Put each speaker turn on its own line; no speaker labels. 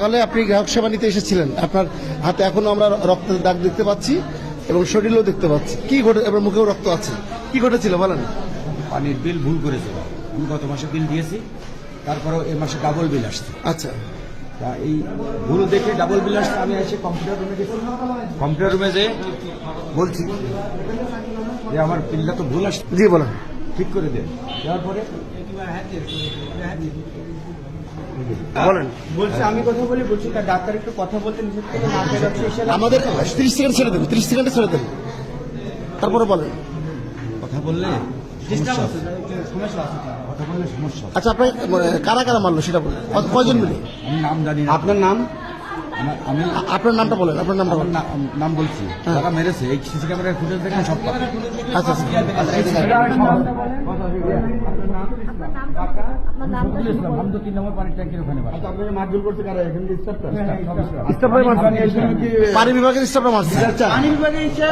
সকালে আপনি গ্রাহক সেবা নিতে এসেছিলেন। আপনার হাতে এখনও আমরা রক্তের দাগ দেখতে পাচ্ছি এবং শরীরেও দেখতে পাচ্ছি। কি ঘটে এবার মুখেও রক্ত আছে। কি ঘটেছিল বলেন?
পানির বিল ভুল করেছিল। আমি গত মাসে বিল দিয়েছি। তারপরেও এই মাসে ডাবল বিল আসছে।
আচ্ছা।
তা এই ভুল দেখে ডাবল বিল আসছে। আমি এসে কম্পিউটার রুমে গেছি। কম্পিউটার রুমে যে বলছি যে আমার বিলটা তো ভুল আসছে।
জি বলেন।
ঠিক করে দেন দেওয়ার পরে
বলেন।
বলছি আমি কথা বলি বলছি তার ডাক্তার একটু কথা বলতে না বেরোচ্ছে
আমাদের ত্রিশ সেকেন্ড ছেড়ে দেন ত্রিশ সেকেন্ডে ছেড়ে দেন। তারপরে বলেন।
কথা বললে সমস্যা আছে। কথা বললে সমস্যা আছে।
আচ্ছা আপনার কারা কারা মারলো সেটা বলেন। কয়জন মিলে?
নাম জানি
আপনার নাম?
আমি
আপনার নামটা বলেন আপনার নামটা
নাম বলছি।
হ্যাঁ।
মেরেছে এই সিসি ক্যামেরার ফুটেজ দেখেন সব পাবে।
আচ্ছা আচ্ছা
হামদু তিন নম্বর পানির ট্যাঙ্কির ওখানে বাসা।
পানি বিভাগের স্টাফরা মারছে।
পানি বিভাগে এসে